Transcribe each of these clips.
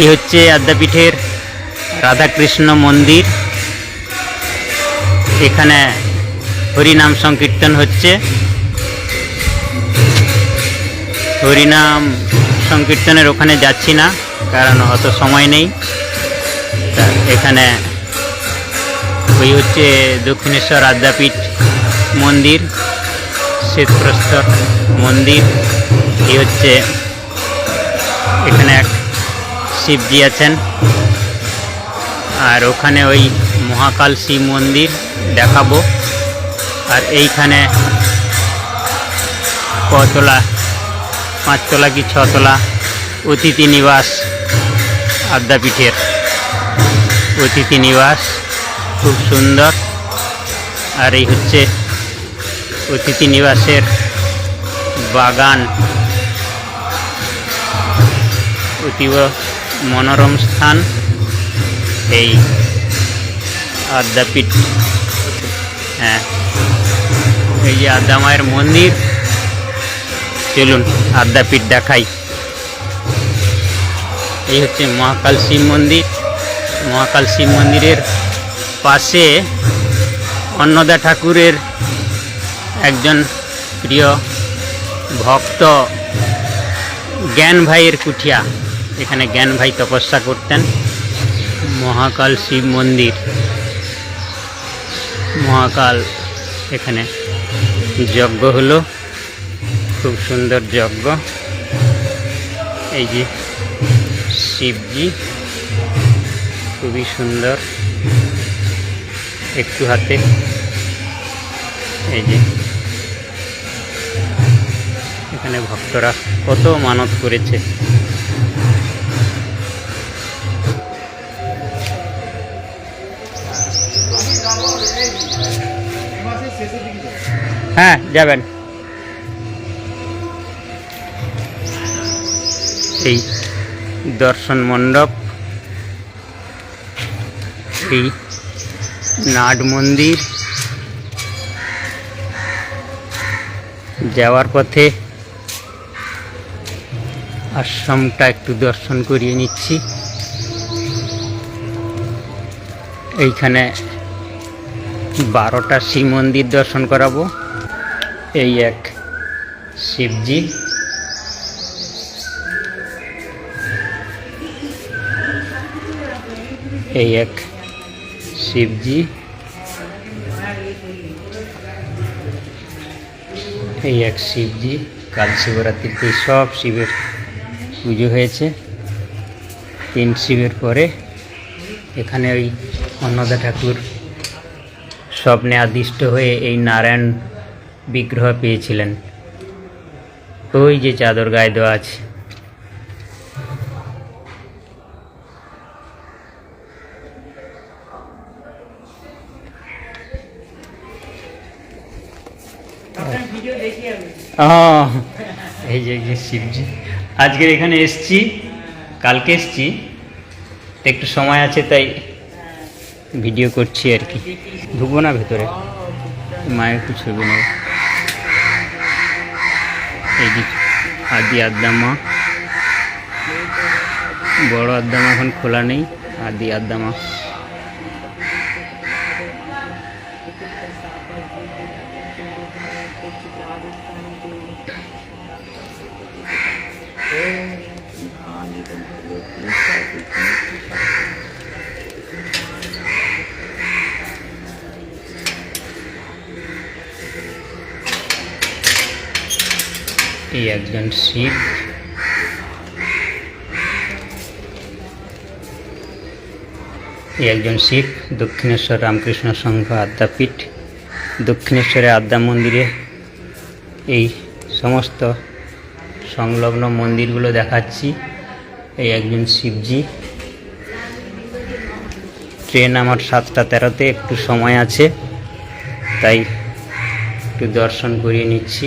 এই হচ্ছে আদ্যাপীঠের রাধাকৃষ্ণ মন্দির। এখানে হরিনাম সংকীর্তন হচ্ছে। হরিনাম সংকীর্তনের ওখানে যাচ্ছি না, কারণ অত সময় নেই। এখানে ওই হচ্ছে দক্ষিণেশ্বর আদ্যাপীঠ মন্দির, শ্বেতপ্রস্তর মন্দির। এই হচ্ছে এখানে এক শিবজি আছেন আর ওখানে ওই মহাকাল শিব মন্দির দেখাবো। আর এইখানে কতলা, পাঁচতলা কি ছতলা, অতিথি নিবাস আদ্যাপীঠের। অতিথি নিবাস খুব সুন্দর। আর এই হচ্ছে অতিথি নিবাসের বাগান। অতীব মনোরম স্থান। এই আদ্যাপীঠ। হ্যাঁ। এই যে আদ্যা মায়ের মন্দির। চলুন আদ্যাপীঠ দেখাই। এই হচ্ছে মহাকাল শিব মন্দির। মহাকাল শিব মন্দিরের পাশে অন্নদা ঠাকুরের একজন প্রিয় ভক্ত জ্ঞান ভাইয়ের কুঠিয়া। এখানে জ্ঞান ভাই তপস্যা করতেন। মহাকাল শিব মন্দির। মহাকাল এখানে যজ্ঞ হলো। খুব সুন্দর যজ্ঞ। এই যে শিবজি, খুবই সুন্দর। একটু হাতে। এই যে এখানে ভক্তরা কত মানত করেছে। হ্যাঁ যাবেন। এই দর্শন মণ্ডপ, এই নাট মন্দির, যাওয়ার পথে আশ্রমটা একটু দর্শন করিয়ে নিচ্ছি। এইখানে বারোটা শিব মন্দির দর্শন করাবো। এই এক শিবজি। এই এক শিবজি। এই এক শিবজি, কাল শিবরাত্রিতে সব শিবের পুজো হয়েছে। তিন শিবের পরে এখানে ওই অন্নদা ঠাকুর স্বপ্নে আদিষ্ট হয়ে এই নারায়ণ বিগ্রহ পেয়েছিলেন। ওই যে চাদর গায়ে দেওয়া আছে। ও, এই যে এই যে শিবজি। আজকের এখানে এসছি কালকে এসছি। তো একটু সময় আছে তাই ভিডিও করছি আর কি। ঢুকবো না ভেতরে। মায়ের একটু ছবি নেব। এই যে আদি আদ্দামা। বড় আদ্দামা এখন খোলা নেই আদি আদ্দামা। এই একজন শিব এই একজন শিব দক্ষিণেশ্বর রামকৃষ্ণ সংঘ আদ্যাপীঠ। দক্ষিণেশ্বরে আদ্যা মন্দিরে এই সমস্ত সংলগ্ন মন্দিরগুলো দেখাচ্ছি। এই একজন শিবজি। ট্রেন আমার সাতটা তেরোতে, একটু সময় আছে, তাই একটু দর্শন করিয়ে নিচ্ছি।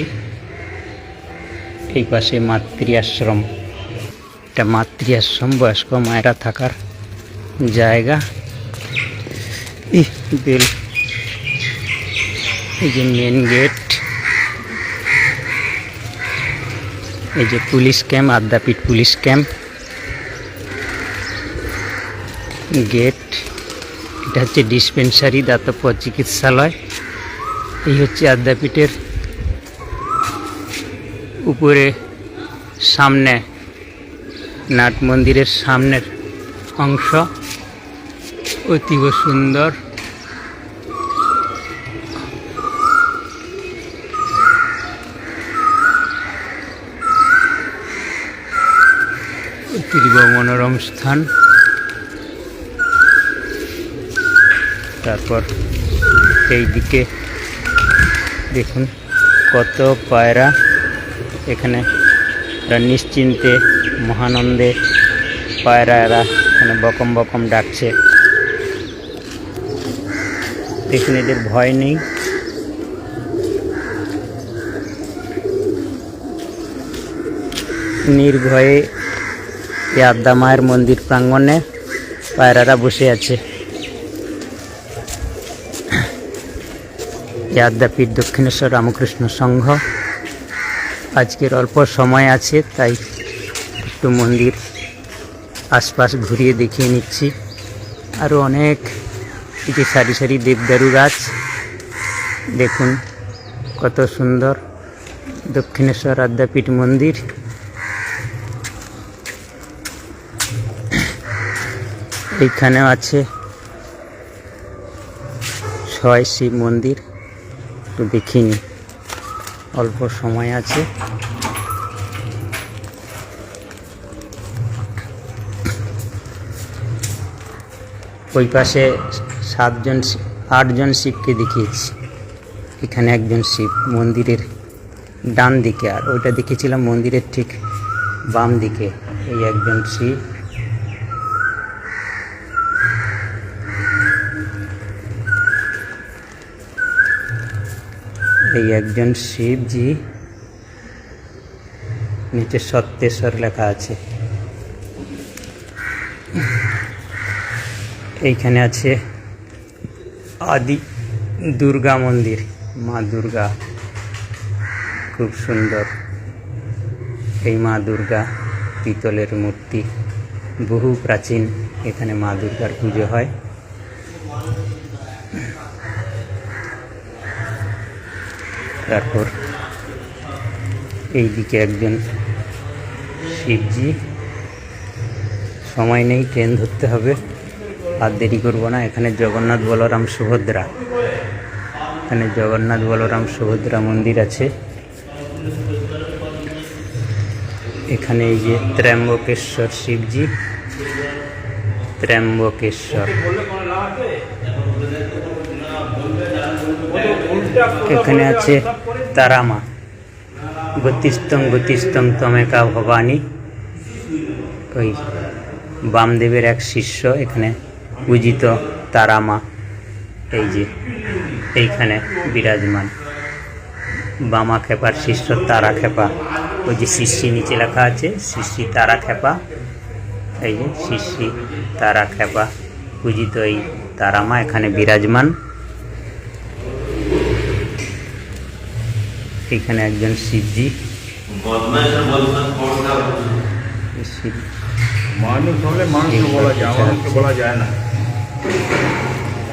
এই পাশে মাতৃ আশ্রম এটা মাতৃ আশ্রম বয়স্ক মায়েরা থাকার জায়গা। বেল। এই যে মেন গেট এই যে police camp, Adyapeeth police camp. Gate. এটা হচ্ছে ডিসপেন্সারি দাতব্য চিকিৎসালয়। এই হচ্ছে আদ্যাপীঠের উপরে সামনে নাট মন্দিরের সামনের অংশ। অতীব সুন্দর। অতীব মনোরম স্থান। তারপর এই দিকে দেখুন কত পায়রা। এখানে নিশ্চিন্তে, মহানন্দে পায়রা এরা এখানে বকম বকম ডাকছে। এখানে এদের ভয় নেই। নির্ভয়ে এই মায়ের মন্দির প্রাঙ্গণে পায়রারা বসে আছে। এই আদ্যাপীঠ দক্ষিণেশ্বর রামকৃষ্ণ সংঘ আজকের অল্প সময় আছে, তাই একটু মন্দির আশপাশ ঘুরিয়ে দেখিয়ে নিচ্ছি। আরও অনেক যে সারি সারি দেবদারু গাছ। দেখুন কত সুন্দর দক্ষিণেশ্বর আদ্যাপীঠ মন্দির। এইখানেও আছে ছয় শিব মন্দির। একটু দেখিনি অল্প সময় আছে। ওই পাশে সাতজন আটজন শিবকে দেখিয়েছি। এখানে একজন শিব মন্দিরের ডান দিকে, আর ওইটা দেখেছিলাম মন্দিরের ঠিক বাম দিকে। এই একজন শিব। এই একজন শিবজি নিচে সত্যেশ্বর লেখা আছে। এইখানে আছে আদি দুর্গা মন্দির, মা দুর্গা। খুব সুন্দর। এই মা দুর্গা পিতলের মূর্তি, বহু প্রাচীন এখানে মা দুর্গার পুজো হয়। তারপর এই দিকে একজন শিবজি। সময় নেই, ট্রেন ধরতে হবে। আর দেরি করব না, এখানে জগন্নাথ বলরাম সুভদ্রা। এখানে জগন্নাথ বলরাম সুভদ্রা মন্দির আছে। এখানে এই যে ত্র্যম্বকেশ্বর শিবজি। ত্র্যম্বকেশ্বর। এখানে আছে তারামা। গতিস্তং গতিস্তং তমেকা ভবানী। ওই বামদেবের এক শিষ্য এখানে পূজিত তারামা। এই যে, এইখানে বিরাজমান। বামা খেপার শিষ্য তারা খেপা। ওই যে শিষ্যি নিচে লেখা আছে, শিষ্যি তারা খেপা। এই যে শিষ্যি তারা খেপা। পূজিত এই তারামা এখানে বিরাজমান। এখানে একজন শিবজি বলা যায়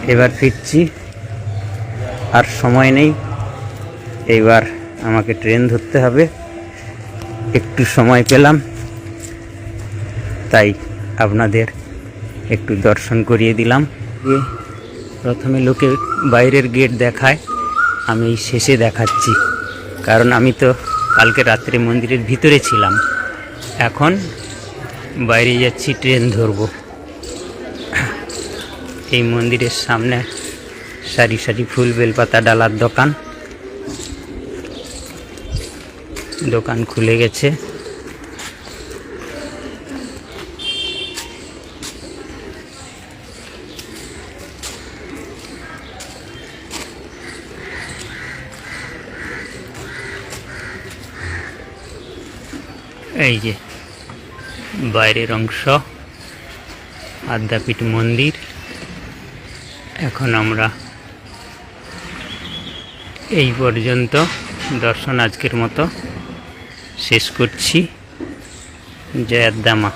এবার ফিরছি। আর সময় নেই। এইবার আমাকে ট্রেন ধরতে হবে। একটু সময় পেলাম। তাই আপনাদের একটু দর্শন করিয়ে দিলাম। প্রথমে লোকে বাইরের গেট দেখায়। আমি শেষে দেখাচ্ছি। কারণ আমি তো কালকে রাত্রে মন্দিরের ভিতরে ছিলাম। এখন বাইরে যাচ্ছি, ট্রেন ধরব। এই মন্দিরের সামনে সারি সারি ফুল বেলপাতা ডালার দোকান। দোকান খুলে গেছে। এই যে, বাইরের অংশ, আদ্যাপীঠ মন্দির। এখন আমরা এই পর্যন্ত দর্শন আজকের মতো শেষ করছি। জয় আদ্দামা